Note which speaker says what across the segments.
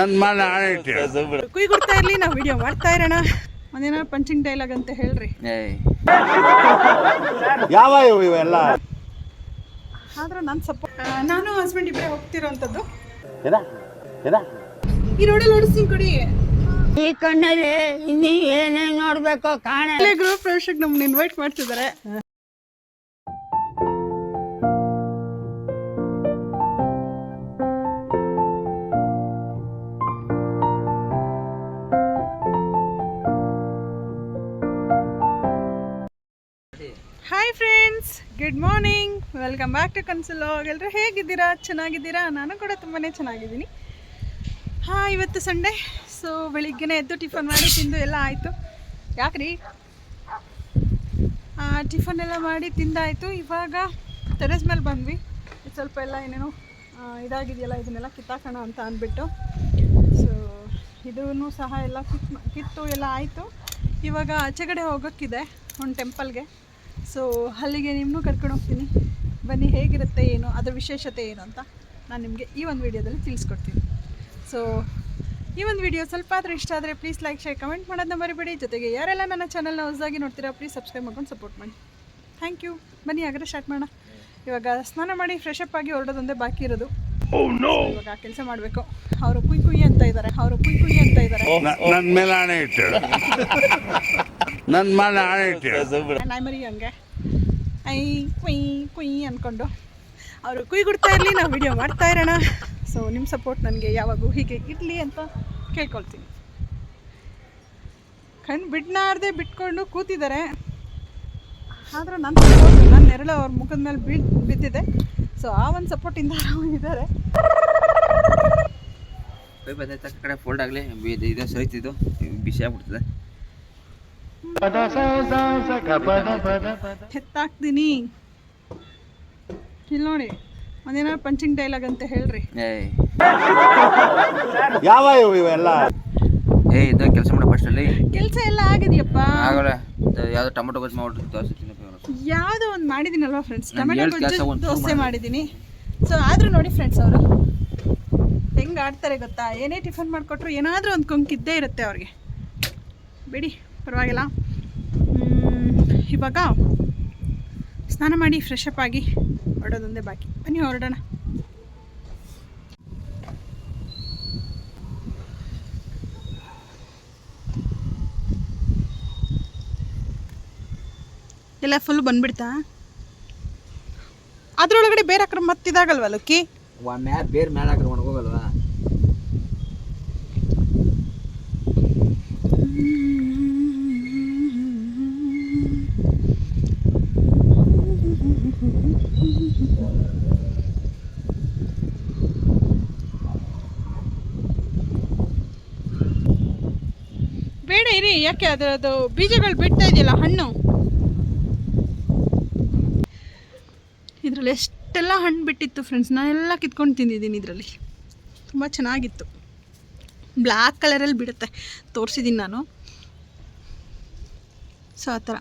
Speaker 1: ನನ್ನ ಮೇಲೆ ಆಣೆ ಇಟ್ಟು
Speaker 2: ಕುಯ್ ಕೊಡ್ತಾ ಇರ್ಲಿ ನಾವು ವಿಡಿಯೋ ಮಾಡ್ತಾ ಇರೋಣ. ಒಂದೇನೋ ಪಂಚಿಂಗ್ ಡೈಲಾಗ್ ಅಂತ ಹೇಳ್ರಿ.
Speaker 1: ಯಾವ ಇವು ಇವೆಲ್ಲ?
Speaker 2: ಆದ್ರೆ ನಾನು ಸಪೋರ್ಟ್ ನಾನು ಹಸ್ಬೆಂಡ್ ಇಬ್ಬರೇ ಹೋಗ್ತಿರೋಂಥದ್ದು.
Speaker 1: ಏನ? ಏನ?
Speaker 2: ಈ ರೋಡಲ್ಲಿ ಓಡಿಸ್ತೀನಿ ಕೊಡಿ.
Speaker 3: ಈ ಕಣ್ಣಲ್ಲಿ ಇನ್ನೇ ಏನೇನ್ ನೋಡ್ಬೇಕು ಕಾಣ.
Speaker 2: ಗ್ರೂಪ್ ಪ್ರವೇಶಕ್ಕೆ ನಮ್ಮನ್ನ ಇನ್ವೈಟ್ ಮಾಡ್ತಿದ್ದಾರೆ good morning welcome back to ಕನ್ಸುಲಾಗ್ ಎಲ್ಲರೂ ಹೇಗಿದ್ದೀರಾ? ಚೆನ್ನಾಗಿದ್ದೀರಾ? ನಾನು ಕೂಡ ತುಂಬಾ ಚೆನ್ನಾಗಿದ್ದೀನಿ. ಹಾಂ, ಇವತ್ತು ಸಂಡೇ ಸೊ ಬೆಳಿಗ್ಗೆನೇ ಎದ್ದು ಟಿಫನ್ ಮಾಡಿ ತಿಂದು ಎಲ್ಲ ಆಯಿತು. ಯಾಕ್ರಿ? ಟಿಫನ್ ಎಲ್ಲ ಮಾಡಿ ತಿಂದಾಯಿತು. ಇವಾಗ ಟೆರೆಸ್ ಮೇಲೆ ಬಂದ್ವಿ. ಸ್ವಲ್ಪ ಎಲ್ಲ ಏನೇನೋ ಇದಾಗಿದೆಯಲ್ಲ, ಇದನ್ನೆಲ್ಲ ಕಿತ್ತಾಕೋಣ ಅಂತ ಅಂದ್ಬಿಟ್ಟು. ಸೊ ಇದೂ ಸಹ ಎಲ್ಲ ಕಿತ್ ಕಿತ್ತು ಎಲ್ಲ ಆಯಿತು. ಇವಾಗ ಆಚೆಗಡೆ ಹೋಗೋಕ್ಕಿದೆ, ಒಂದು ಟೆಂಪಲ್ಗೆ ಸೊ ಅಲ್ಲಿಗೆ ನಿಮ್ಮನ್ನು ಕರ್ಕೊಂಡು ಹೋಗ್ತೀನಿ. ಬನ್ನಿ ಹೇಗಿರುತ್ತೆ ಏನು ಅದರ ವಿಶೇಷತೆ ಏನು ಅಂತ ನಾನು ನಿಮಗೆ ಈ ಒಂದು ವಿಡಿಯೋದಲ್ಲಿ ತಿಳಿಸ್ಕೊಡ್ತೀನಿ. ಸೊ ಈ ಒಂದು ವಿಡಿಯೋ ಸ್ವಲ್ಪ ಆದರೆ ಇಷ್ಟ ಆದರೆ ಪ್ಲೀಸ್ ಲೈಕ್ ಶೇರ್ ಕಮೆಂಟ್ ಮಾಡೋದನ್ನ ಮರಿಬೇಡಿ. ಜೊತೆಗೆ ಯಾರೆಲ್ಲ ನನ್ನ ಚಾನಲ್ನ ಹೊಸದಾಗಿ ನೋಡ್ತೀರಾ ಪ್ಲೀಸ್ ಸಬ್ಸ್ಕ್ರೈಬ್ ಮಾಡ್ಕೊಂಡು ಸಪೋರ್ಟ್ ಮಾಡಿ. ಥ್ಯಾಂಕ್ ಯು ಬನ್ನಿ ಹಾಗಾದ್ರೆ ಸ್ಟಾರ್ಟ್ ಮಾಡೋಣ. ಇವಾಗ ಸ್ನಾನ ಮಾಡಿ ಫ್ರೆಶ್ ಅಪ್ ಆಗಿ ಹೊರಡೋದೊಂದೇ ಬಾಕಿ ಇರೋದು. ಇವಾಗ ಕೆಲಸ ಮಾಡಬೇಕು. ಅವರು ಕುಯ್ ಕುಯ್ ಅಂತ ಇದ್ದಾರೆ. ಅವರು ಕುಯ್ ಕುಯ್ ಅಂತ ಇದ್ದಾರೆ.
Speaker 1: ನನ್ನ ಮನೆ
Speaker 2: ನಾಯ್ಮರಿ ಹಂಗೆ. ಐ ಕುಯ್ ಕುಯ್ ಅಂದ್ಕೊಂಡು ಅವರು ಕುಯ್ ಕೊಡ್ತಾ ಇರಲಿ ನಾವು ವಿಡಿಯೋ ಮಾಡ್ತಾ ಇರೋಣ. ಸೊ ನಿಮ್ಮ ಸಪೋರ್ಟ್ ನನಗೆ ಯಾವಾಗೂ ಹೀಗೆ ಇರಲಿ ಅಂತ ಕೇಳ್ಕೊಳ್ತೀನಿ. ಕಣ್ಣು ಬಿಡ್ನಾರ್ದೆ ಬಿಟ್ಕೊಂಡು ಕೂತಿದ್ದಾರೆ. ಆದರೂ ನನ್ನ ಸಪೋರ್ಟ್ ನನ್ನ ನೆರಳು ಅವ್ರ ಮುಖದ ಮೇಲೆ ಬೀಳ್ ಬಿದ್ದಿದೆ. ಸೊ ಆ ಒಂದು ಸಪೋರ್ಟಿಂದ ಇದ್ದಾರೆ.
Speaker 4: ಕಡೆ ಫೋಲ್ಡ್ ಆಗಲಿ. ಇದು ಸರಿತಿದ್ದು. ಬಿಸಿ ಆಗ್ಬಿಡ್ತದೆ.
Speaker 2: ಹೆತ್ತಾಕ್ತೀನಿ ಇಲ್ಲಿ ನೋಡಿ ಒಂದೇನಾದ್ರು ಪಂಚಿಂಗ್ ಡೈಲಾಗ್ ಅಂತ ಹೇಳ್ರಿ.
Speaker 4: ಏಯ್.
Speaker 1: ಯಾವ ಇವು ಇವೆಲ್ಲ?
Speaker 4: ಏ ಇದು ಕೆಲಸ ಮಾಡೋ ಫಸ್ಟಲ್ಲಿ
Speaker 2: ಕೆಲಸ ಎಲ್ಲ ಆಗಿದೆಯಪ್ಪ.
Speaker 4: ಆಗಲ್ಲ ಯಾವ್ದು ಟೊಮೊಟೊ ಗೊಜ್ಜು ಮಾಡಿ ದೋಸೆ
Speaker 2: ಯಾವುದೋ ಒಂದು ಮಾಡಿದ್ದೀನಲ್ವಾ ಫ್ರೆಂಡ್ಸ್ ಟೊಮೆಟೊ ಗೊಜ್ಜು ದೋಸೆ ಮಾಡಿದ್ದೀನಿ ಸೊ ಆದರೂ ನೋಡಿ ಫ್ರೆಂಡ್ಸ್ ಅವರು. ಹೆಂಗೆ ಆಡ್ತಾರೆ ಗೊತ್ತಾ? ಏನೇ ಟಿಫನ್ ಮಾಡಿಕೊಟ್ರು ಏನಾದರೂ ಒಂದು ಕೊಂಕಿದ್ದೇ ಇರುತ್ತೆ ಅವ್ರಿಗೆ. ಬಿಡಿ. ಪರವಾಗಿಲ್ಲ. ಇವಾಗ ಸ್ನಾನ ಮಾಡಿ ಫ್ರೆಶ್ ಅಪ್ ಆಗಿ ಹೊರಡೋದೊಂದೇ ಬಾಕಿ. ಬನ್ನಿ ಹೊರಡೋಣ. ಎಲ್ಲ ಫುಲ್ ಬಂದ್ಬಿಡ್ತಾ? ಅದ್ರೊಳಗಡೆ ಬೇರೆ ಹಾಕ್ರೆ ಮತ್ತಿದಾಗಲ್ವಾ ಲಕ್ಕಿ
Speaker 4: ಬೇರೆ ಮೇಲೆ ಹಾಕ್ರೆ ಒಣಗೋಗಲ್ವಾ
Speaker 2: ಬೇಡ ಇರಿ ಯಾಕೆ ಅದರದ್ದು ಬೀಜಗಳು ಬಿಡ್ತಾ ಇದೆಯಲ್ಲ ಹಣ್ಣು? ಇದರಲ್ಲಿ ಎಷ್ಟೆಲ್ಲ ಹಣ್ಣು ಬಿಟ್ಟಿತ್ತು ಫ್ರೆಂಡ್ಸ್ ನಾನೆಲ್ಲ ಕಿತ್ಕೊಂಡು ತಿಂದಿದ್ದೀನಿ ಇದರಲ್ಲಿ. ತುಂಬ ಚೆನ್ನಾಗಿತ್ತು. ಬ್ಲ್ಯಾಕ್ ಕಲರಲ್ಲಿ ಬಿಡುತ್ತೆ. ತೋರಿಸಿದ್ದೀನಿ ನಾನು. ಸೊ ಆ ಥರ.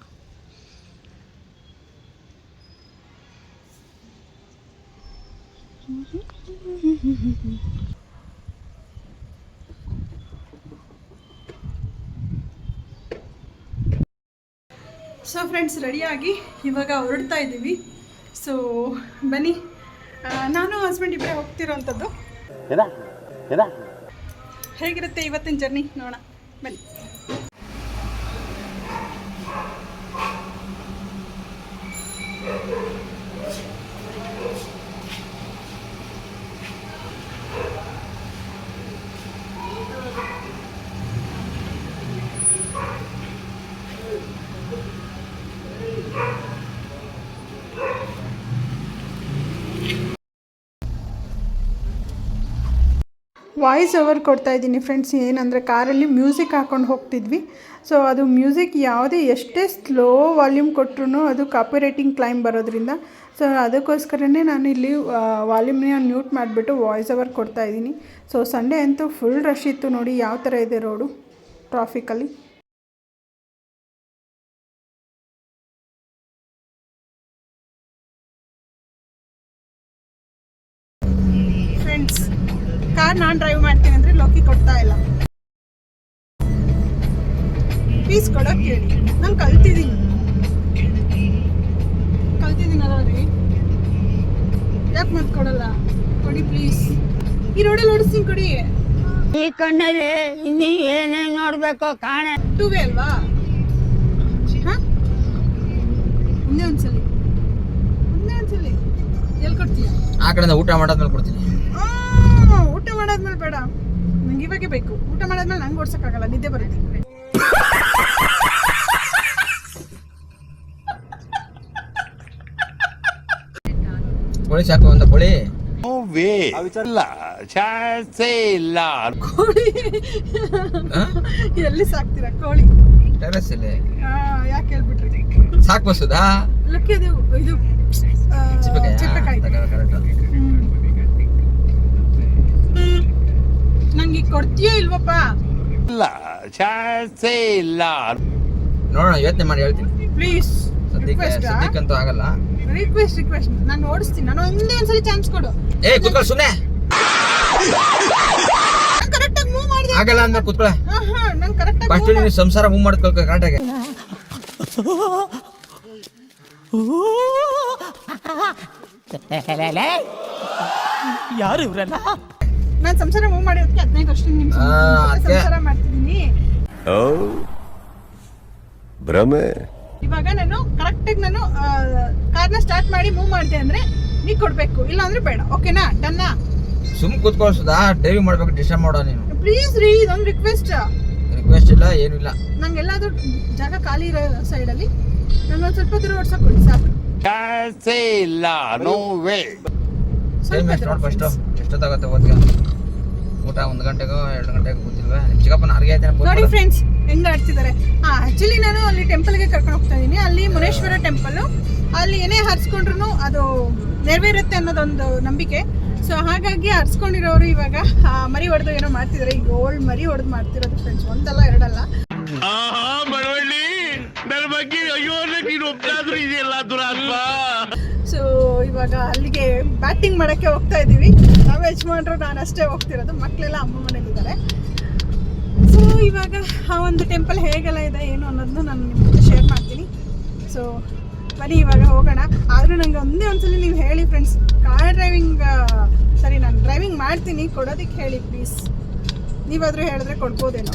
Speaker 2: ಫ್ರೆಂಡ್ಸ್ ರೆಡಿಯಾಗಿ ಇವಾಗ ಹೊರಡ್ತಾ ಇದ್ದೀವಿ. ಸೊ ಬನ್ನಿ. ನಾನು ಹಸ್ಬೆಂಡ್ ಇಬ್ಬರೇ ಹೋಗ್ತಿರೋವಂಥದ್ದು ಹೇಗಿರುತ್ತೆ ಇವತ್ತಿನ ಜರ್ನಿ ನೋಡೋಣ. ಬನ್ನಿ. ವಾಯ್ಸ್ ಓವರ್ ಕೊಡ್ತಾ ಇದ್ದೀನಿ ಫ್ರೆಂಡ್ಸ್ ಏನಂದರೆ ಕಾರಲ್ಲಿ ಮ್ಯೂಸಿಕ್ ಹಾಕ್ಕೊಂಡು ಹೋಗ್ತಿದ್ವಿ. ಸೊ ಅದು ಮ್ಯೂಸಿಕ್ ಯಾವುದೇ ಎಷ್ಟೇ ಸ್ಲೋ ವಾಲ್ಯೂಮ್ ಕೊಟ್ಟರು ಅದು ಕಾಪಿ ರೈಟಿಂಗ್ ಕ್ಲೈಮ್ ಬರೋದ್ರಿಂದ. ಸೊ ಅದಕ್ಕೋಸ್ಕರನೇ ನಾನು ಇಲ್ಲಿ ವಾಲ್ಯೂಮ್ನ ಮ್ಯೂಟ್ ಮಾಡಿಬಿಟ್ಟು ವಾಯ್ಸ್ ಓವರ್ ಕೊಡ್ತಾ ಇದ್ದೀನಿ. ಸೊ ಸಂಡೇ ಅಂತೂ ಫುಲ್ ರಶ್ ಇತ್ತು ನೋಡಿ, ಯಾವ ಥರ ಇದೆ ರೋಡು ಟ್ರಾಫಿಕಲ್ಲಿ ಕಾರ್ ನಾನು ಡ್ರೈವ್ ಮಾಡ್ತೀನಿ ಅಂದ್ರೆ ಲೋಕಿ ಕೊಡ್ತಾ ಇಲ್ಲ. ಫೀಸ್ ಕೊಡೋಕೆ ಹೇಳಿ. ನಾನು ಕಲ್ತಿದ್ದೀನಿ. ಕಲ್ತಿದ್ದೀನಲ್ಲ ರೀ ಯಾಕೆ ಮತ್ತೆ ಕೊಡಲ್ಲ ಕೊಡಿ ಪ್ಲೀಸ್ ಈ ರೋಡಲ್ಲಿ ಓಡಿಸ್ತೀನಿ ಕೊಡಿ.
Speaker 3: ಈ ಕಣ್ಣಲ್ಲಿ ಇನ್ನೀ ಏನೇ ನೋಡ್ಬೇಕು ಕಾಣ.
Speaker 2: ಟೂವೇ ಅಲ್ವಾ? ಒಂದೇ ಒಂದ್ಸಲಿ. ಒಂದೇ ಒಂದ್ಸಲಿ. ಎಲ್ಲಿ ಕೊಡ್ತೀಯ?
Speaker 4: ಆ ಕಡೆಯಿಂದ ಊಟ ಮಾಡಾದ್ಮೇಲೆ ಕೊಡ್ತೀನಿ.
Speaker 2: ಮಾಡಾದ್ಮೇಲೆ ಬೇಡ. ನಂಗೆ ಇವಾಗೆ ಬೇಕು. ಊಟ ಮಾಡಾದ್ಮೇಲೆ ನಂಗೆ ಓಡ್ಸೋಕ್ಕಾಗಲ್ಲ. ನಿದ್ದೆ ಬರುತ್ತೆ.
Speaker 4: ಕೋಳಿ ಸಾಕು ಅಂತ ಕೋಳಿ.
Speaker 1: ವೇ. ಇಲ್ಲ.
Speaker 2: ಕೋಳಿ? ಎಲ್ಲಿ ಸಾಕ್ತೀರಾ? ಕೋಳಿ.
Speaker 4: ಟೆರೆಸ್ ಅಲ್ಲಿ.
Speaker 2: ಆ, ಯಾಕೆ ಹೇಳ್ಬಿಟ್ರಿ?
Speaker 4: ಸಾಕು ಬಸುದಾ
Speaker 2: ಲಕ್ಕಿ ಅದು ಇದು ಚಿಪ್ಪಕಾಯಿ?
Speaker 4: ಕರೆಕ್ಟ್
Speaker 2: ಹ್ಮ್. ನಂಗೆ ಕೊಡ್ತೀಯ ಇಲ್ವಪ್ಪ?
Speaker 1: ಇಲ್ಲ ಚಾನ್ಸೇ ಇಲ್ಲ.
Speaker 4: ನೋಡೋಣ ಯೋಚನೆ ಮಾಡಿ ಹೇಳ್ತೀನಿ.
Speaker 2: ಪ್ಲೀಸ್
Speaker 4: ಸದ್ಯಕ್ಕೆ
Speaker 2: ರಿಕ್ವೆಸ್ಟ್
Speaker 4: ಸದ್ಯಕ್ಕಂತೂ ಆಗಲ್ಲ.
Speaker 2: ರಿಕ್ವೆಸ್ಟ್ ರಿಕ್ವೆಸ್ಟ್ ನಾನು ಓಡಿಸ್ತೀನಿ. ನಾನು ಒಂದೇ ಒಂದ್ಸಲಿ ಚಾನ್ಸ್ ಕೊಡು.
Speaker 4: ಏ ಕುತ್ಕೊಳ್ಳಿ ಸುಮ್ಮನೆ
Speaker 2: ಕರೆಕ್ಟಾಗಿ ಮೂವ್ ಮಾಡಿದೆ.
Speaker 4: ಆಗಲ್ಲ ಅಂದ್ಮೇಲೆ ಹಾ
Speaker 2: ಹಾ ನಾನು
Speaker 4: ಫಸ್ಟ್ ನೀನು ಸಂಸಾರ ಮೂವ್ ಮಾಡ್ಕೊಳ್ಕ ಕರೆಕ್ಟಾಗಿ
Speaker 5: ಯಾರು ಇವರೆಲ್ಲ?
Speaker 2: ನಾನು ಸಂಸಾರ ಮೂವ್ ಮಾಡಿರೋದಕ್ಕೆ ಹದಿನೈದು ವರ್ಷ ನಿಮಿಷ
Speaker 4: ಆ, ಅದ್ಕೆ-
Speaker 2: ಸಂಸಾರ ಮಾಡ್ತಿದ್ದೀನಿ.
Speaker 6: ಭ್ರಮೆ?
Speaker 2: ಇವಾಗ ನಾನು ಕರೆಕ್ಟಾಗಿ ನಾನು ಕಾರ್ನ ಸ್ಟಾರ್ಟ್ ಮಾಡಿ ಮೂವ್ ಮಾಡಿದೆ ಅಂದ್ರೆ ನೀ ಕೊಡ್ಬೇಕು ಇಲ್ಲ ಅಂದ್ರೆ ಬೇಡ ಓಕೆನಾ ಡನ್ನಾ
Speaker 4: ಸುಮ್ ಕುತ್ಕೊಳ್ಸುದಾ? ಡ್ರೈವಿಂಗ್ ಮಾಡ್ಬೇಕು ಡಿಸ್ಟರ್ಬ್ ಮಾಡೋ ನೀನು.
Speaker 2: ಪ್ಲೀಸ್ ರೀ ಇದೊಂದು ರಿಕ್ವೆಸ್ಟ್
Speaker 4: ರಿಕ್ವೆಸ್ಟ್ ಇಲ್ಲ ಏನು ಇಲ್ಲ.
Speaker 2: ನಂಗೆ ಎಲ್ಲಾದ್ರೂ ಜಾಗ ಖಾಲಿ ಇರೋ ಸೈಡಲ್ಲಿ ನಂಗೊಂದು ಸ್ವಲ್ಪ ದೂರ ಓಡ್ಸಕ್ ಕೊಡಿ ಸಾಕು.
Speaker 1: ಚಾನ್ಸೇ ಇಲ್ಲ ನೋ ವೇ
Speaker 4: ಸೇಮ್
Speaker 2: ದೂರ
Speaker 4: ನೋಡಿ ಫಸ್ಟು. ಎಷ್ಟೊತ್ತಾಗತ್ತೆ ಓದ್ಗೆ ಊಟ ಒಂದು ಗಂಟೆಗೋ ಎರಡು ಗಂಟೆಗೋ ಗೊತ್ತಿಲ್ವಾ ನಿಮ್ಮ ಚಿಕ್ಕಪ್ಪನ ಅರ್ಗೆ ಆಯ್ತಾನೆ
Speaker 2: ನೋಡಿ ಫ್ರೆಂಡ್ಸ್ ಹೆಂಗ ಆಡ್ತಿದ್ದಾರೆ ಹಾ ಆಕ್ಚುಲಿ ನಾನು ಅಲ್ಲಿ ಟೆಂಪಲ್ಗೆ ಕರ್ಕೊಂಡು ಹೋಗ್ತಾ ಇದ್ದೀನಿ ಅಲ್ಲಿ ಮುನೇಶ್ವರ ಟೆಂಪಲ್ ಅಲ್ಲಿ ಏನೇ ಹರ್ಸ್ಕೊಂಡ್ರು ಅದು ನೆರವೇರುತ್ತೆ ಅನ್ನೋದೊಂದು ನಂಬಿಕೆ. ಸೊ ಹಾಗಾಗಿ ಹರ್ಸ್ಕೊಂಡಿರೋರು ಇವಾಗ ಆ, ಮರಿ ಹೊಡೆದು ಏನೋ ಮಾಡ್ತಿದ್ದಾರೆ ಈಗ ಓಲ್ಡ್ ಮರಿ ಹೊಡೆದು ಮಾಡ್ತಿರೋದು ಫ್ರೆಂಡ್ಸ್ ಒಂದಲ್ಲ ಎರಡಲ್ಲ.
Speaker 1: ನನ್ನ ಬಗ್ಗೆ ಅಯ್ಯೋ ನೀನು ಒಬ್ಬನಾದ್ರೂ ಇದೆಯಲ್ಲ ದುರಾತ್ಮ.
Speaker 2: ಸೊ ಇವಾಗ ಅಲ್ಲಿಗೆ ಬ್ಯಾಟಿಂಗ್ ಮಾಡೋಕ್ಕೆ ಹೋಗ್ತಾ ಇದ್ದೀವಿ. ನಾವು ಯಜಮಾನ್ರು, ನಾನು ಅಷ್ಟೇ ಹೋಗ್ತಿರೋದು. ಮಕ್ಕಳೆಲ್ಲ ಅಮ್ಮ ಮನೇಲಿದ್ದಾರೆ. ಸೊ ಇವಾಗ ಆ ಒಂದು ಟೆಂಪಲ್ ಹೇಗೆಲ್ಲ ಇದೆ, ಏನು ಅನ್ನೋದನ್ನು ನಾನು ನಿಮ್ಮ ಜೊತೆ ಶೇರ್ ಮಾಡ್ತೀನಿ. ಸೊ ಬನ್ನಿ, ಇವಾಗ ಹೋಗೋಣ. ಆದರೂ ನನಗೆ ಒಂದೇ ಒಂದ್ಸಲಿ ನೀವು ಹೇಳಿ ಫ್ರೆಂಡ್ಸ್ ಕಾರ್ ಡ್ರೈವಿಂಗ್ ಸರಿ, ನಾನು ಡ್ರೈವಿಂಗ್ ಮಾಡ್ತೀನಿ. ಕೊಡೋದಕ್ಕೆ ಹೇಳಿ ಪ್ಲೀಸ್ ನೀವಾದರೂ ಹೇಳಿದ್ರೆ ಕೊಡ್ಬೋದೇನೋ.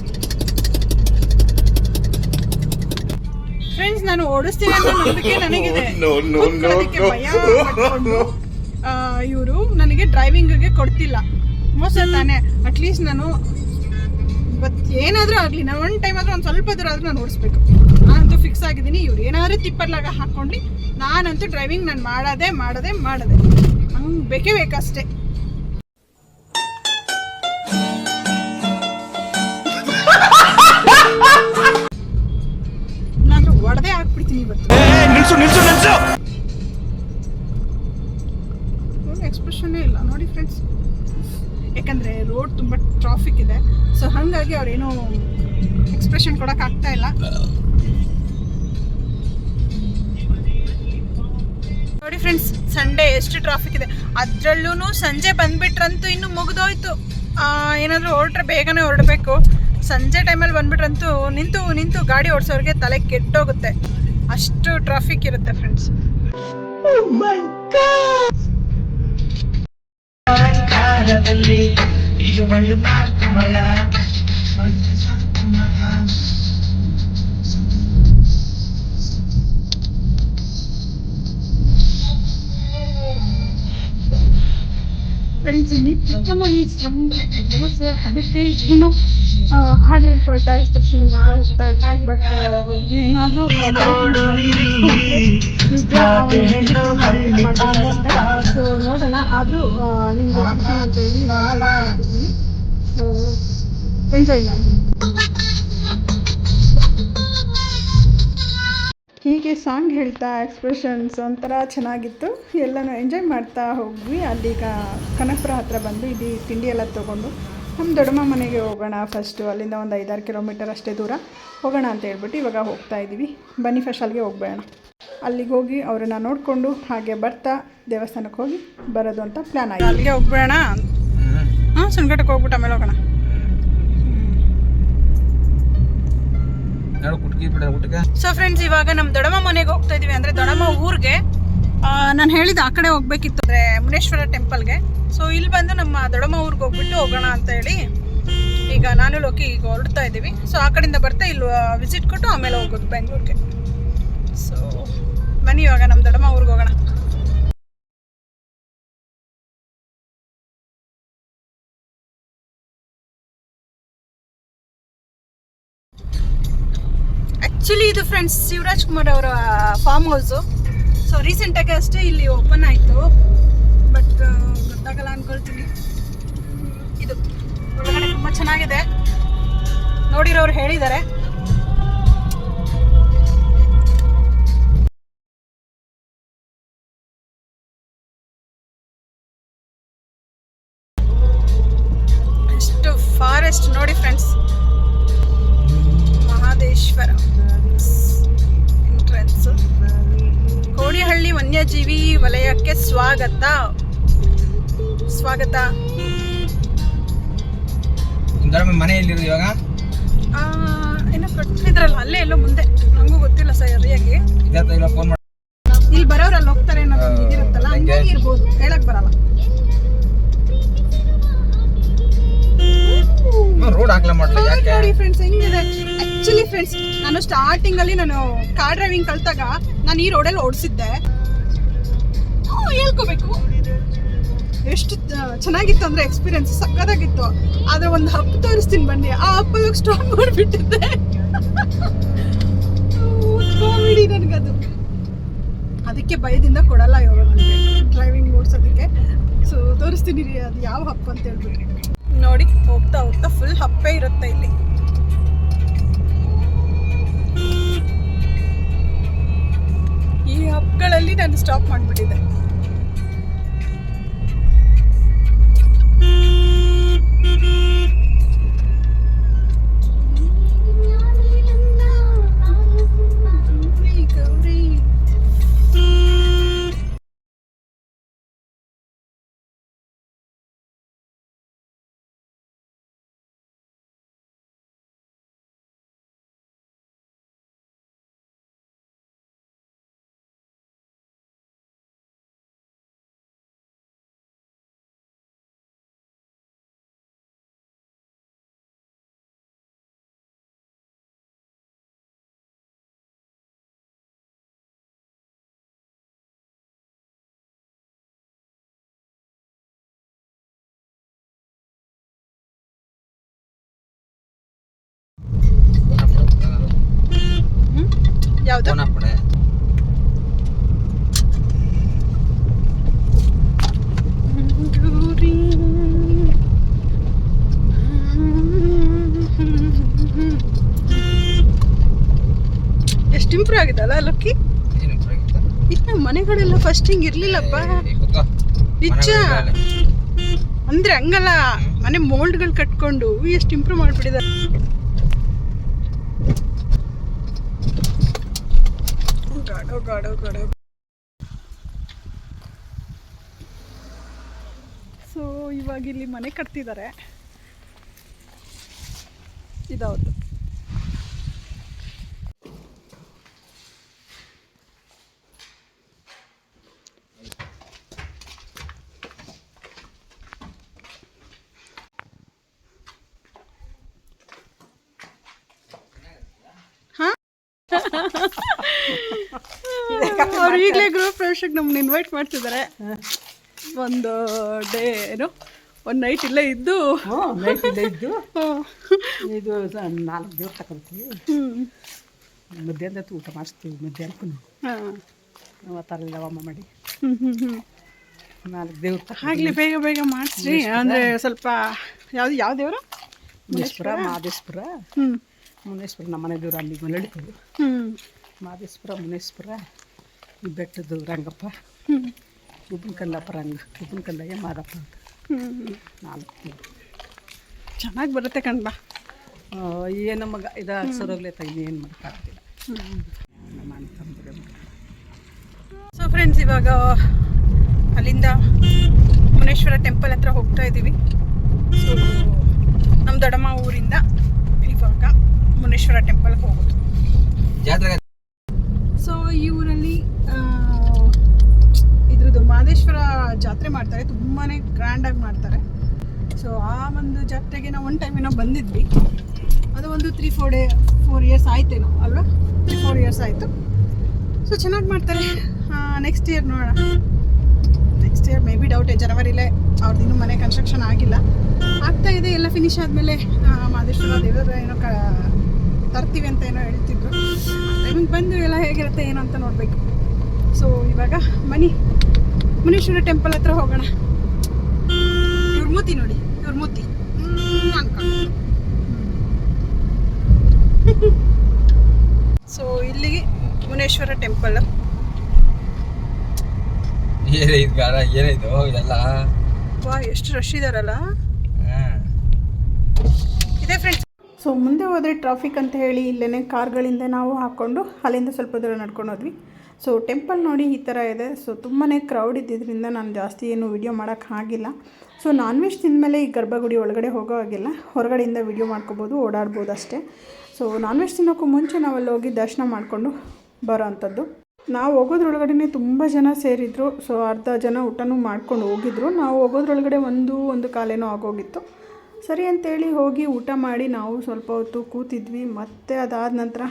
Speaker 2: ಫ್ರೆಂಡ್ಸ್ ನಾನು ಓಡಿಸ್ತೀನಿ ಅಂತ ನಂಬಿಕೆ ನನಗಿದೆ. ಕೂತ್ಕೊಳ್ಳೋದಕ್ಕೆ ಭಯ ಪಟ್ಕೊಂಡು ಇವರು ನನಗೆ ಡ್ರೈವಿಂಗ್ಗೆ ಕೊಡ್ತಿಲ್ಲ. ಮೋಸ ತಾನೆ. ಅಟ್ಲೀಸ್ಟ್ ನಾನು ಇವತ್ತು ಏನಾದರೂ ಆಗಲಿ ನಾನು ಒನ್ ಟೈಮ್ ಆದರೂ ಒಂದು ಸ್ವಲ್ಪ ದೂರ ಆದರೂ ನಾನು ಓಡಿಸ್ಬೇಕು. ನಾನಂತೂ ಫಿಕ್ಸ್ ಆಗಿದ್ದೀನಿ. ಇವ್ರು ಏನಾದರೂ ತಿಪ್ಪರ್ಲಾಗ ಹಾಕ್ಕೊಂಡು ನಾನಂತೂ ಡ್ರೈವಿಂಗ್ ನಾನು ಮಾಡೋದೇ ಮಾಡೋದೇ ಮಾಡೋದೇ. ಹಂಗೆ ಬೇಕೇ ಬೇಕಷ್ಟೇ
Speaker 5: ನಿಲ್ಸು ನಿಲ್ಸು ನಿಲ್ಸು!
Speaker 2: ಎಕ್ಸ್ಪ್ರೆಷನ್ನೇ ಇಲ್ಲ. ನೋಡಿ ಫ್ರೆಂಡ್ಸ್ ಯಾಕಂದರೆ ರೋಡ್ ತುಂಬ ಟ್ರಾಫಿಕ್ ಇದೆ. ಸೊ ಹಾಗಾಗಿ ಅವ್ರೇನು ಎಕ್ಸ್ಪ್ರೆಷನ್ ಕೊಡೋಕೆ ಆಗ್ತಾ ಇಲ್ಲ. ನೋಡಿ ಫ್ರೆಂಡ್ಸ್ ಸಂಡೇ ಎಷ್ಟು ಟ್ರಾಫಿಕ್ ಇದೆ. ಅದರಲ್ಲೂ ಸಂಜೆ ಬಂದ್ಬಿಟ್ರಂತೂ ಇನ್ನು ಮುಗಿದೋಯ್ತು. ಏನಾದರೂ ಹೊರಟ್ರೆ ಬೇಗನೆ ಹೊರಡಬೇಕು. ಸಂಜೆ ಟೈಮಲ್ಲಿ ಬಂದ್ಬಿಟ್ರಂತೂ ನಿಂತು ನಿಂತು ಗಾಡಿ ಓಡಿಸೋರಿಗೆ ತಲೆ ಕೆಟ್ಟೋಗುತ್ತೆ. ಅಷ್ಟು ಟ್ರಾಫಿಕ್ ಇರುತ್ತೆ ಫ್ರೆಂಡ್ಸ್ ಫ್ರೆಂಡ್ಸ್ ಇಲ್ಲಿ ಉತ್ತಮ ಈ ಸಮಸ್ಯೆ ಅದಕ್ಕೆ ಇನ್ನು ನೋಡೋಣ ಆದರೂ ನಿಮಗೆ ಎಂಜಾಯ್ ಮಾಡಿ ಹೀಗೆ ಸಾಂಗ್ ಹೇಳ್ತಾ ಎಕ್ಸ್ಪ್ರೆಷನ್ಸ್ ಒಂಥರ ಚೆನ್ನಾಗಿತ್ತು. ಎಲ್ಲನೂ ಎಂಜಾಯ್ ಮಾಡ್ತಾ ಹೋದ್ವಿ. ಅಲ್ಲಿಗ ಕನಕಪುರ ಹತ್ರ ಬಂದು ಇಡೀ ತಿಂಡಿ ಎಲ್ಲ ತೊಗೊಂಡು. ನಮ್ಮ ದೊಡ್ಡಮ್ಮ ಮನೆಗೆ ಹೋಗೋಣ ಫಸ್ಟು ಅಲ್ಲಿಂದ ಒಂದು ಐದಾರು ಕಿಲೋಮೀಟರ್ ಅಷ್ಟೇ ದೂರ. ಹೋಗೋಣ ಅಂತ ಹೇಳ್ಬಿಟ್ಟು ಇವಾಗ ಹೋಗ್ತಾ ಇದ್ದೀವಿ ಬನ್ನಿ ಫಶಾಲ್ಗೆ ಹೋಗ್ಬೇಡ ಅಲ್ಲಿಗೆ ಹೋಗಿ ಅವರನ್ನು ನೋಡಿಕೊಂಡು ಹಾಗೆ ಬರ್ತಾ ದೇವಸ್ಥಾನಕ್ಕೆ ಹೋಗಿ ಬರೋದು ಅಂತ ಪ್ಲ್ಯಾನ್ ಆಗಿದೆ. ಅಲ್ಲಿಗೆ ಹೋಗ್ಬೇಡ ಹಾಂ ಸುನ್ಗಟ್ಟಕ್ಕೆ ಹೋಗ್ಬಿಟ್ಟು ಆಮೇಲೆ ಹೋಗೋಣ. ಸೊ ಫ್ರೆಂಡ್ಸ್ ಇವಾಗ ನಮ್ಮ ದೊಡಮ್ಮ ಮನೆಗೆ ಹೋಗ್ತಾ ಇದೀವಿ ಅಂದ್ರೆ ದೊಡಮ್ಮ ಊರಿಗೆ. ನಾನು ಹೇಳಿದ ಆ ಕಡೆ ಹೋಗ್ಬೇಕಿತ್ತು ಅಂದ್ರೆ ಮುನೇಶ್ವರ ಟೆಂಪಲ್ಗೆ ಸೊ ಇಲ್ಲಿ ಬಂದು ನಮ್ಮ ದೊಡಮ್ಮ ಊರಿಗೆ ಹೋಗ್ಬಿಟ್ಟು ಹೋಗೋಣ ಅಂತ ಹೇಳಿ ಈಗ ನಾನು ಲೋಕಿ ಈಗ ಹೊರಡ್ತಾ ಇದ್ದೀವಿ. ಸೊ ಆ ಕಡೆಯಿಂದ ಬರ್ತಾ ಇಲ್ಲಿ ವಿಸಿಟ್ ಕೊಟ್ಟು ಆಮೇಲೆ ಹೋಗೋದು ಬೆಂಗಳೂರಿಗೆ ಸೊ ಬನ್ನಿ ಇವಾಗ ನಮ್ಮ ದೊಡಮ್ಮ ಊರಿಗೆ ಹೋಗೋಣ. ಆ್ಯಕ್ಚುಲಿ ಇದು ಫ್ರೆಂಡ್ಸ್ ಶಿವರಾಜ್ ಕುಮಾರ್ ಅವರ ಫಾರ್ಮ್ ಹೌಸು ಸೊ ರೀಸೆಂಟಾಗಿ ಅಷ್ಟೇ ಇಲ್ಲಿ ಓಪನ್ ಆಯಿತು. ಬಟ್ ಗೊತ್ತಾಗಲ್ಲ ಅನ್ಕೊಳ್ತೀನಿ. ಇದು ಒಳಗಡೆ ತುಂಬ ಚೆನ್ನಾಗಿದೆ. ನೋಡಿರೋರು ಹೇಳಿದ್ದಾರೆ. ಎಷ್ಟು ಫಾರೆಸ್ಟ್ ನೋಡಿ ಫ್ರೆಂಡ್ಸ್ ವನ್ಯಜೀವಿ ವಲಯಕ್ಕೆ ಸ್ವಾಗತ. ಸ್ವಾಗತ.
Speaker 4: ಮನೆಯಲ್ಲಿ ಇವಾಗ?
Speaker 2: ಏನೋ ಕಟ್ಟಿದ್ರಲ್ಲ ಅಲ್ಲೇ ಎಲ್ಲೋ ಮುಂದೆ. ನಂಗೂ ಗೊತ್ತಿಲ್ಲ ಸರಿಯಾಗಿ
Speaker 4: ಇದಾತ ಇಲ್ಲ
Speaker 2: ಬರೋರು ಅಲ್ಲಿ ಹೋಗ್ತಾರೆ ಅನ್ನೋದು ಒಂದು ಇದಿರುತ್ತಲ್ಲ ಹಂಗಾಗಿ ಇರ್ಬೋದು. ಹೇಳಕ್ ಬರಲ್ಲ.
Speaker 4: ರೋಡ್ ಯಾಕೆ?
Speaker 2: ನೋಡಿ ಫ್ರೆಂಡ್ಸ್ ಹೆಂಗಿದೆ? ಆಕ್ಚುಲಿ ಫ್ರೆಂಡ್ಸ್ ನಾನು ಸ್ಟಾರ್ಟಿಂಗ್ ಅಲ್ಲಿ ನಾನು ಕಾರ್ ಡ್ರೈವಿಂಗ್ ಕಲ್ತಾಗ ನಾನು ಈ ರೋಡಲ್ಲಿ ಓಡಿಸಿದ್ದೆ. ಹೇಳ್ಕೋಬೇಕು. ಎಷ್ಟು ಚೆನ್ನಾಗಿತ್ತು ಅಂದ್ರೆ ಎಕ್ಸ್ಪೀರಿಯನ್ಸ್ ಸಕ್ಕತ್ತಾಗಿತ್ತು. ಆದ್ರೆ ಒಂದು ಹಬ್ಬ ತೋರಿಸ್ತೀನಿ ಬನ್ನಿ. ಆ ಹಬ್ಬ ಸ್ಟಾಪ್ ಮಾಡಿಬಿಟ್ಟಿದ್ದೆ. ಕಾಮಿಡಿ ನನಗದು. ಅದಕ್ಕೆ ಭಯದಿಂದ ಕೊಡಲ್ಲ ಇವಾಗ ಡ್ರೈವಿಂಗ್ ಓಡಿಸೋದಕ್ಕೆ. ಸೊ ತೋರಿಸ್ತೀನಿ ರೀ, ಅದು ಯಾವ ಹಬ್ಬ ಅಂತ ಹೇಳ್ಬಿಟ್ಟು. ನೋಡಿ, ಹೋಗ್ತಾ ಹೋಗ್ತಾ ಫುಲ್ ಹಪ್ಪೆ ಇರುತ್ತೆ ಇಲ್ಲಿ. ಈ ಹಬ್ಬಗಳಲ್ಲಿ ನಾನು ಸ್ಟಾಪ್ ಮಾಡಿಬಿಟ್ಟಿದ್ದೆ. need. ಯಾವುದು? ಎಷ್ಟು ಇಂಪ್ರೂವ್ ಆಗಿದಲ್ಲ ಲಕ್ಕಿ?
Speaker 4: ಏನು ಪರವಾಗಿತ್ತ
Speaker 2: ಇನ್ನು ಮನೆಗಳೆಲ್ಲ ಫಸ್ಟ್ ಹಿಂಗ್ ಇರ್ಲಿಲ್ಲಪ್ಪ. ನಿಜ? ಅಂದ್ರೆ ಹಂಗಲ್ಲ. ಮನೆ ಮೋಲ್ಡ್ಗಳು ಕಟ್ಕೊಂಡು ಎಷ್ಟು ಇಂಪ್ರೂವ್ ಮಾಡ್ಬಿಟ್ಟಿದ್ದಾರೆ. ಗಾಡೋ oh god. ಸೊ ಇವಾಗ ಇಲ್ಲಿ ಮನೆ ಕಟ್ತಿದ್ದಾರೆ ಇದೌದು ಅವ್ರು ಈಗಲೇ ಗೃಹ ಪ್ರವೇಶಕ್ಕೆ ನಮ್ಮನ್ನ ಇನ್ವೈಟ್ ಮಾಡ್ತಿದ್ದಾರೆ ಒಂದು ಡೇ ಏನು? ಒಂದು ನೈಟ್ ಇಲ್ಲೇ ಇದ್ದು.
Speaker 6: ನೈಟ್ ಇಲ್ಲೇ ಇದ್ದು. ಇದು ನಾಲ್ಕು ದೇವ್ರು
Speaker 2: ತಗೊಳ್ತೀವಿ.
Speaker 6: ಮಧ್ಯಾಹ್ನದ ಹೊತ್ತು ಊಟ ಮಾಡಿಸ್ತೀವಿ ಮಧ್ಯಾಹ್ನಕ್ಕೂ
Speaker 2: ಹಾಂ.
Speaker 6: ನಾವು ಆ ಥರ ಹೋಮ ಮಾಡಿ ನಾಲ್ಕು ದೇವ್ರು
Speaker 2: ಆಗಲಿ ಬೇಗ ಬೇಗ ಮಾಡಿಸ್ರಿ. ಅಂದರೆ ಸ್ವಲ್ಪ ಯಾವ್ದು ಯಾವ ದೇವರು?
Speaker 6: ಮುನೇಶ್ವರ
Speaker 2: ಹ್ಮ್.
Speaker 6: ಮುನೇಶ್ವರ ನಮ್ಮ ಮನೆ ದೇವ್ರು ಅಲ್ಲಿ ಹ್ಞೂ
Speaker 2: ಹ್ಮ್.
Speaker 6: ಮಾದೇಶ್ವರ ಬೆಟ್ಟದ್ದು ರಂಗಪ್ಪ. ಉಬ್ಬಿನ ಕಲ್ಲಪ್ಪ ರಂಗ ಉಪ್ಪಿನ ಕಲ್ಲಯ್ಯ ಮಾದಪ್ಪ ಅಂತ. ನಾಲ್ಕು
Speaker 2: ಚೆನ್ನಾಗಿ ಬರುತ್ತೆ ಕಣ್ಬಾ
Speaker 6: ಏನು ಮಗ ಇದು ಸರೋಗ್ಲೆ ತಾಯಿ ಏನು ಮಾಡೋಕ್ಕಾಗ್ತಿಲ್ಲ ನಮ್ಮ ಅಣ್ಣ ತಮ್ಮಂದಿರೇ ಮಾಡ್ತಾರೆ.
Speaker 2: ಸೊ ಫ್ರೆಂಡ್ಸ್ ಇವಾಗ ಅಲ್ಲಿಂದ ಮುನೇಶ್ವರ ಟೆಂಪಲ್ ಹತ್ರ ಹೋಗ್ತಾ ಇದ್ದೀವಿ ಸೊ ದೊಡ್ಡಮ್ಮ ಊರಿಂದ ಇವಾಗ ಮುನೇಶ್ವರ ಟೆಂಪಲ್ಗೆ ಹೋಗೋದು. ಸೊ ಈ ಊರಲ್ಲಿ ಮಹದೇಶ್ವರ ಜಾತ್ರೆ ಮಾಡ್ತಾರೆ ತುಂಬಾ ಗ್ರ್ಯಾಂಡಾಗಿ ಮಾಡ್ತಾರೆ. ಸೊ ಆ ಒಂದು ಜಾತ್ರೆಗೆ ನಾವು ಒನ್ ಟೈಮ್ ಏನೋ ಬಂದಿದ್ವಿ. ಅದು ಒಂದು three four day four years ಆಯ್ತೇನೋ, ಅಲ್ವಾ? ತ್ರೀ ಫೋರ್ ಇಯರ್ಸ್ ಆಯಿತು. ಸೊ ಚೆನ್ನಾಗಿ ಮಾಡ್ತಾರೆ. ನೆಕ್ಸ್ಟ್ ಇಯರ್ ನೋಡೋಣ. ನೆಕ್ಸ್ಟ್ ಇಯರ್ ಮೇ ಬಿ ಡೌಟೇ ಜನವರಿಲೇ ಅವ್ರದ್ದು ಇನ್ನೂ ಮನೆ ಕನ್ಸ್ಟ್ರಕ್ಷನ್ ಆಗಿಲ್ಲ. ಆಗ್ತಾ ಇದೆ, ಎಲ್ಲ ಫಿನಿಶ್ ಆದಮೇಲೆ ಮಹದೇಶ್ವರ ದೇವರ ಏನೋ ಕ, ತರ್ತೀವಿ ಅಂತ ಏನೋ ಹೇಳ್ತಿದ್ರು. ಟೈಮಿಗೆ ಬಂದು ಎಲ್ಲ ಹೇಗಿರುತ್ತೆ, ಏನೋ ಅಂತ ನೋಡಬೇಕು. ಸೊ ಇವಾಗ ಮನಿ. ಮುನೀಶ್ವರ ಟೆಂಪಲ್ ಹತ್ರ ಹೋಗೋಣ. ಇವ್ರ ಮೂತಿ ನೋಡಿ ಇವ್ರ ಮೂತಿ. ಸೊ ಇಲ್ಲಿಗೆ ಮುನೇಶ್ವರ ಟೆಂಪಲ್
Speaker 4: ಏನಿದು ಗಾಡ ಏನಿದು ಇದೆಲ್ಲ.
Speaker 2: ವಾ ಎಷ್ಟು ರಶ್ ಇದಾರಲ್ಲ. ಇದೆ ಫ್ರೆಂಡ್ಸ್ ಸೊ ಮುಂದೆ ಹೋದರೆ ಟ್ರಾಫಿಕ್ ಅಂತ ಹೇಳಿ ಇಲ್ಲೇ ಕಾರ್ಗಳಿಂದ ನಾವು ಹಾಕ್ಕೊಂಡು ಅಲ್ಲಿಂದ ಸ್ವಲ್ಪ ದೂರ ನಡ್ಕೊಂಡು ಹೋದ್ವಿ. ಸೊ ಟೆಂಪಲ್ ನೋಡಿ ಈ ಥರ ಇದೆ. ಸೊ ತುಂಬಾ ಕ್ರೌಡ್ ಇದ್ದಿದ್ದರಿಂದ ನಾನು ಜಾಸ್ತಿ ಏನು ವಿಡಿಯೋ ಮಾಡೋಕ್ಕೆ ಆಗಿಲ್ಲ. ಸೊ ನಾನ್ ವೆಜ್ ತಿಂದಮೇಲೆ ಈ ಗರ್ಭಗುಡಿ ಒಳಗಡೆ ಹೋಗೋ ಹಾಗಿಲ್ಲ. ಹೊರಗಡೆಯಿಂದ ವಿಡಿಯೋ ಮಾಡ್ಕೋಬೋದು, ಓಡಾಡ್ಬೋದು ಅಷ್ಟೇ. ಸೊ ನಾನ್ ವೆಜ್ ತಿನ್ನೋಕ್ಕೂ ಮುಂಚೆ ಅಲ್ಲಿ ಹೋಗಿ ದರ್ಶನ ಮಾಡಿಕೊಂಡು ಬರೋ ಅಂಥದ್ದು ನಾವು ಹೋಗೋದ್ರೊಳಗಡೆ ತುಂಬ ಜನ ಸೇರಿದ್ರು. ಸೊ ಅರ್ಧ ಜನ ಊಟನೂ ಮಾಡ್ಕೊಂಡು ಹೋಗಿದ್ರು. ನಾವು ಹೋಗೋದ್ರೊಳಗಡೆ ಒಂದು ಒಂದು ಕಾಲೇನೋ ಆಗೋಗಿತ್ತು. ಸರಿ ಅಂತೇಳಿ ಹೋಗಿ ಊಟ ಮಾಡಿ ನಾವು ಸ್ವಲ್ಪ ಹೊತ್ತು ಕೂತಿದ್ವಿ. ಮತ್ತು ಅದಾದ ನಂತರ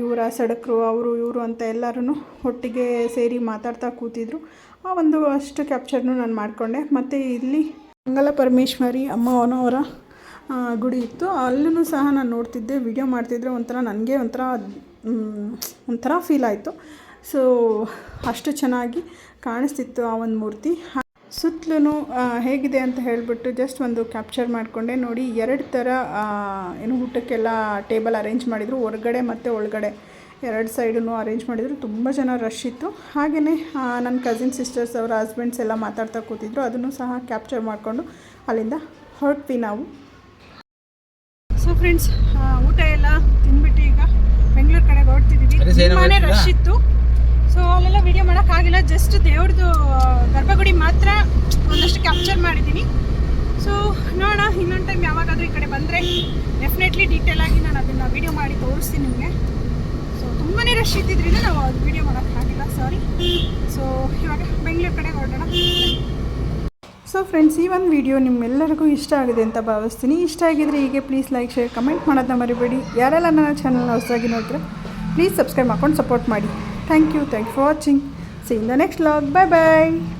Speaker 2: ಇವರ ಸಡಕರು, ಅವರು, ಇವರು ಅಂತ ಎಲ್ಲರೂ ಒಟ್ಟಿಗೆ ಸೇರಿ ಮಾತಾಡ್ತಾ ಕೂತಿದ್ರು. ಆ ಒಂದು ಅಷ್ಟು ಕ್ಯಾಪ್ಚರ್ನು ನಾನು ಮಾಡಿಕೊಂಡೆ. ಮತ್ತು ಇಲ್ಲಿ ಮಂಗಲ ಪರಮೇಶ್ವರಿ ಅಮ್ಮನವರ ಅವನವರ ಗುಡಿ ಇತ್ತು. ಅಲ್ಲೂ ಸಹ ನಾನು ನೋಡ್ತಿದ್ದೆ ವಿಡಿಯೋ ಮಾಡ್ತಿದ್ರೆ ಒಂಥರ ನನಗೆ ಒಂಥರ ಒಂಥರ ಫೀಲ್ ಆಯಿತು. ಸೊ ಅಷ್ಟು ಚೆನ್ನಾಗಿ ಕಾಣಿಸ್ತಿತ್ತು ಆ ಒಂದು ಮೂರ್ತಿ. ಸುತ್ತಲೂ ಹೇಗಿದೆ ಅಂತ ಹೇಳಿಬಿಟ್ಟು ಜಸ್ಟ್ ಒಂದು ಕ್ಯಾಪ್ಚರ್ ಮಾಡಿಕೊಂಡೆ. ನೋಡಿ ಎರಡು ಥರ ಏನು ಊಟಕ್ಕೆಲ್ಲ ಟೇಬಲ್ ಅರೇಂಜ್ ಮಾಡಿದರು. ಹೊರಗಡೆ ಮತ್ತು ಒಳಗಡೆ ಎರಡು ಸೈಡೂ ಅರೇಂಜ್ ಮಾಡಿದರು. ತುಂಬ ಜನ ರಶ್ ಇತ್ತು. ಹಾಗೆಯೇ ನನ್ನ ಕಸಿನ್ ಸಿಸ್ಟರ್ಸ್ ಅವರ ಹಸ್ಬೆಂಡ್ಸ್ ಎಲ್ಲ ಮಾತಾಡ್ತಾ ಕೂತಿದ್ರು. ಅದನ್ನು ಸಹ ಕ್ಯಾಪ್ಚರ್ ಮಾಡಿಕೊಂಡು ಅಲ್ಲಿಂದ ಹೊರಟ್ವಿ ನಾವು. ಸೊ ಫ್ರೆಂಡ್ಸ್ ಊಟ ಎಲ್ಲ ತಿಂದ್ಬಿಟ್ಟು ಈಗ ಬೆಂಗಳೂರು ಕಡೆಗೆ ಹೊರಡ್ತಿದ್ದೀವಿ
Speaker 4: ತುಂಬಾ
Speaker 2: ರಶ್ ಇತ್ತು ಸೊ ಅಲ್ಲೆಲ್ಲ ವಿಡಿಯೋ ಮಾಡೋಕ್ಕಾಗಿಲ್ಲ ಜಸ್ಟ್ ದೇವ್ರದ್ದು ಗರ್ಭಗುಡಿ ಮಾತ್ರ ಒಂದಷ್ಟು ಕ್ಯಾಪ್ಚರ್ ಮಾಡಿದ್ದೀನಿ ಸೊ ನೋಡೋಣ, ಇನ್ನೊಂದು ಟೈಮ್ ಯಾವಾಗಾದರೂ ಈ ಕಡೆ ಬಂದರೆ ಡೆಫಿನೆಟ್ಲಿ ಡೀಟೇಲ್ ಆಗಿ ನಾನು ಅದನ್ನು ವಿಡಿಯೋ ಮಾಡಿ ತೋರಿಸ್ತೀನಿ ನಿಮಗೆ. ಸೊ ತುಂಬಾ ರಶ್ ಇದ್ದಿದ್ದರಿಂದ ನಾವು ಅದು ವಿಡಿಯೋ ಮಾಡೋಕ್ಕಾಗಿಲ್ಲ ಸಾರಿ ಸೊ ಇವಾಗ ಬೆಂಗಳೂರು ಕಡೆ ಹೊರಡೋಣ. ಸೊ ಫ್ರೆಂಡ್ಸ್ ಈ ಒಂದು ವಿಡಿಯೋ ನಿಮ್ಮೆಲ್ಲರಿಗೂ ಇಷ್ಟ ಆಗಿದೆ ಅಂತ ಭಾವಿಸ್ತೀನಿ. ಇಷ್ಟ ಆಗಿದ್ರೆ ಹೀಗೆ ಪ್ಲೀಸ್ ಲೈಕ್ ಶೇರ್ ಕಮೆಂಟ್ ಮಾಡೋದನ್ನ ಮರಿಬೇಡಿ. ಯಾರೆಲ್ಲ ನನ್ನ ಚಾನಲ್ನ ಹೊಸದಾಗಿ ನೋಡಿದ್ರೆ ಪ್ಲೀಸ್ ಸಬ್ಸ್ಕ್ರೈಬ್ ಮಾಡ್ಕೊಂಡು ಸಪೋರ್ಟ್ ಮಾಡಿ. Thank you thank you for watching See you in the next vlog. Bye bye.